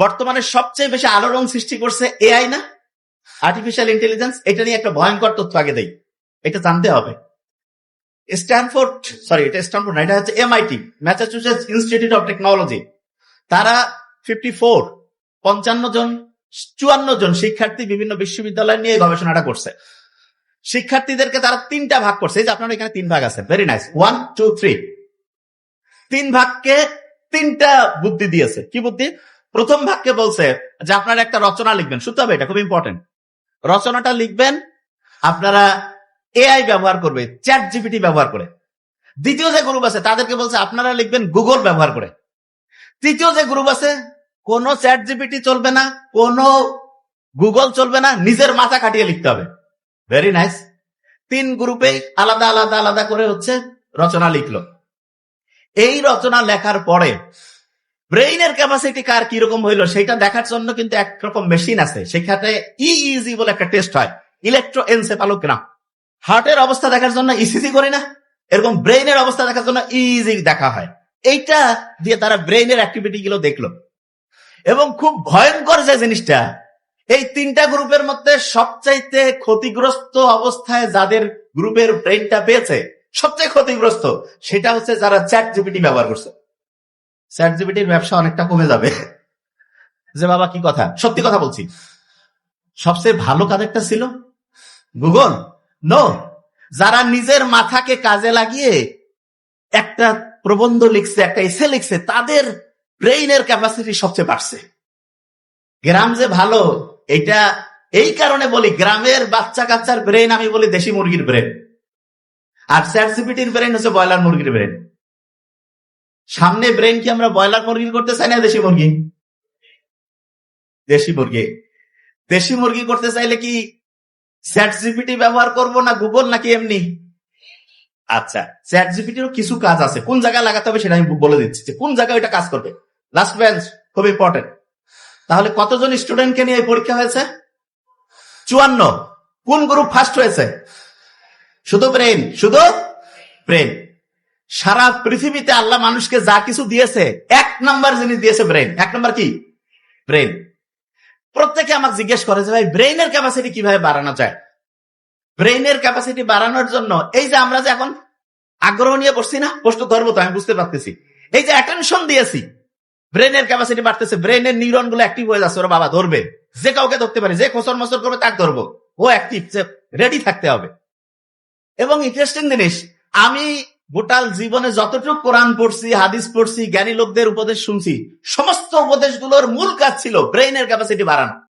বর্তমানে সবচেয়ে বেশি আলোড়ন সৃষ্টি করছে এআই না? আর্টিফিশিয়াল ইন্টেলিজেন্স এটা নিয়ে একটা ভয়ঙ্কর তথ্য আগে দেই। এটা জানতে হবে। স্ট্যানফোর্ড সরি এটা স্ট্যানফোর্ড না, এটা হচ্ছে MIT Massachusetts Institute of Technology তারা ফিফটি ফোর পঞ্চান্ন জন, চুয়ান্ন জন শিক্ষার্থী বিভিন্ন বিশ্ববিদ্যালয় নিয়ে গবেষণাটা করছে। শিক্ষার্থীদেরকে তারা তিনটা ভাগ করছে। যে আপনার এখানে তিন ভাগ আছে। Very nice one two three তিন ভাগকে তিনটা বুদ্ধি দিয়েছে। কি বুদ্ধি? প্রথম ভাগকে বলছে যে আপনারা একটা রচনা লিখবেন। শুনতে হবে এটা, খুব ইম্পর্টেন্ট রচনাটা লিখবেন, আপনারা এআই ব্যবহার করবে চ্যাট জিপিটি ব্যবহার করে। দ্বিতীয় যে গ্রুপ আছে, তাদেরকে বলছে আপনারা লিখবেন গুগল ব্যবহার করে। তৃতীয় যে গ্রুপ আছে, কোন চ্যাট জিপিটি চলবে না, কোন গুগল চলবে না, নিজের মাথা খাটিয়ে লিখতে হবে। ভেরি নাইস তিন গ্রুপে আলাদা আলাদা আলাদা করে হচ্ছে রচনা লিখলো। এই রচনা লেখার পরে ব্রেইনের ক্যাপাসিটি কার কীরকম হইল সেটা দেখার জন্য কিন্তু একরকম মেশিন আছে। সেখানে ইইজি বলে একটা টেস্ট হয় ইলেকট্রো এনসেফালোগ্রাম হার্টের অবস্থা দেখার জন্য ইসিজি করি না, এরকম ব্রেইনের অবস্থা দেখার জন্য ইজি দেখা হয়। এইটা দিয়ে তারা ব্রেইনের অ্যাক্টিভিটি গুলো দেখল। এবং খুব ভয়ঙ্কর যে জিনিসটা, এই তিনটা গ্রুপের মধ্যে সবচাইতে ক্ষতিগ্রস্ত অবস্থায় যাদের গ্রুপের ব্রেইনটা পেয়েছে, সবচেয়ে ক্ষতিগ্রস্ত, সেটা হচ্ছে যারা চ্যাট জিপিটি ব্যবহার করছে। চ্যাট জিপিটির ব্যবসা অনেকটা কমে যাবে। যে বাবা, কি কথা? সত্যি কথা বলছি। সবচেয়ে ভালো কাদেরটা ছিল? গুগল? নো যারা নিজের মাথাকে কাজে লাগিয়ে একটা প্রবন্ধ লিখছে, একটা এসে লিখছে, তাদের ব্রেইনের ক্যাপাসিটি সবচেয়ে বাড়ছে। গ্রাম যে ভালো এটা এই কারণে বলি, গ্রামের বাচ্চা কাচ্চার ব্রেন আমি বলি দেশি মুরগির ব্রেন আর স্যাটসিপিটির ব্রেন হচ্ছে ব্রয়লার মুরগির ব্রেন সামনে ব্রেন কি আমরা ব্রয়লার মুরগি করতে চাই না দেশি মুরগি? দেশি মুরগি। দেশি মুরগি করতে চাইলে কি চ্যাট জিপিটি ব্যবহার করব না গুগল নাকি এমনি? আচ্ছা চ্যাট জিপিটিরও কিছু কাজ আছে। কোন জায়গায় লাগাতে হবে সেটা আমি বলে দিচ্ছি যে কোন জায়গায় এটা কাজ করবে? লাস্ট বেঞ্চ খুব ইম্পর্টেন্ট তাহলে কতজন স্টুডেন্টকে নিয়ে পরীক্ষা হয়েছে? চুয়ান্ন। কোন গ্রুপ ফার্স্ট হয়েছে? শুধু ব্রেন শুধু ব্রেন সারা পৃথিবীতে আল্লাহ মানুষকে যা কিছু দিয়েছে, এক নাম্বার জিনিস দিয়েছে ব্রেন এক নাম্বার কি? ব্রেন প্রত্যেকে আমাকে জিজ্ঞেস করে যে, ভাই ব্রেইনের ক্যাপাসিটি কীভাবে বাড়ানো যায়? ব্রেইনের ক্যাপাসিটি বাড়ানোর জন্য এই যে আমরা যে এখন আগ্রহ নিয়ে বসছি না, প্রশ্ন ধরবো তো, আমি বুঝতে পারতেছি। এই যে অ্যাটেনশন দিয়েছি ব্রেনের ক্যাপাসিটি বাড়তেছে ব্রেনের নিউরনগুলো অ্যাক্টিভ হয়ে যাচ্ছে, ওরা বাবা ধরবে। যে কাউকে ধরতে পারে, যে খোসর মসর করবে, তাকে ধরবো। ও অ্যাক্টিভ রেডি থাকতে হবে। এবং ইন্টারেস্টিং জিনিস, আমি গোটাল জীবনে যতটুকু কোরআন পড়ছি, হাদিস পড়ছি, জ্ঞানী লোকদের উপদেশ শুনছি, সমস্ত উপদেশগুলোর মূল কাজ ছিল ব্রেইনের ক্যাপাসিটি বাড়ানো।